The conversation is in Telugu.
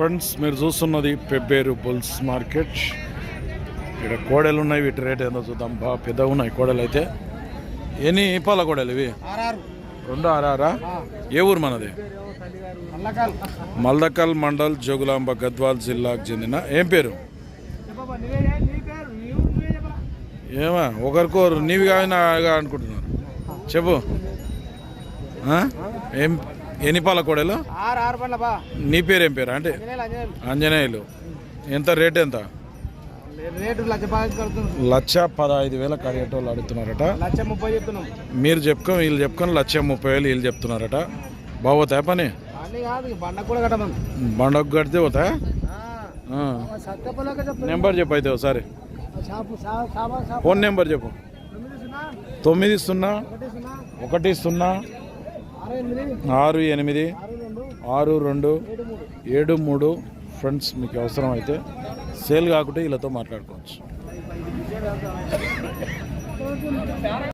ఫ్రెండ్స్ మీరు చూస్తున్నది పెబ్బేరు బుల్స్ మార్కెట్. ఇక్కడ కోడలు ఉన్నాయి వీటి రేట్ ఏందో చూద్దాం. బాగా పెద్దగా ఉన్నాయి కోడలు అయితే. ఎన్ని పాల కోడలు ఇవి? రెండు ఆరారా? ఏ ఊరు మనది? మల్దకల్ మండల్ జోగులాంబ గద్వాల్ జిల్లాకు చెందిన. ఏం పేరు? ఏమా ఒకరికొరు నీవి కాగా అనుకుంటున్నారు. చెప్పు? ఏం? ఎన్ని పాల కోడలు? నీ పేరు ఏం పేరు? అంటే అంజనేయులు ఎంత రేట్ ఎంత? లక్ష పదహైదు వేల కడిగేటోళ్ళు అడుగుతున్నారట. లక్ష ముప్పై చెప్తున్నాం. మీరు చెప్పుకొని వీళ్ళు చెప్పుకొని లక్ష ముప్పై వేలు వీళ్ళు చెప్తున్నారట. బాగోతాయా పని? బండకు కడితే పోతాయా? చెప్తాను నెంబర్ చెప్పు అయితే ఒకసారి. ఫోన్ నెంబర్ చెప్పు. తొమ్మిది సున్నా. ఒకటి సున్నా. ఆరు ఎనిమిది ఆరు రెండు ఏడు మూడు. ఏడు మూడు ఫ్రెండ్స్ మీకు అవసరం అయితే సేల్ కాకుంటే వీళ్ళతో మాట్లాడుకోవచ్చు.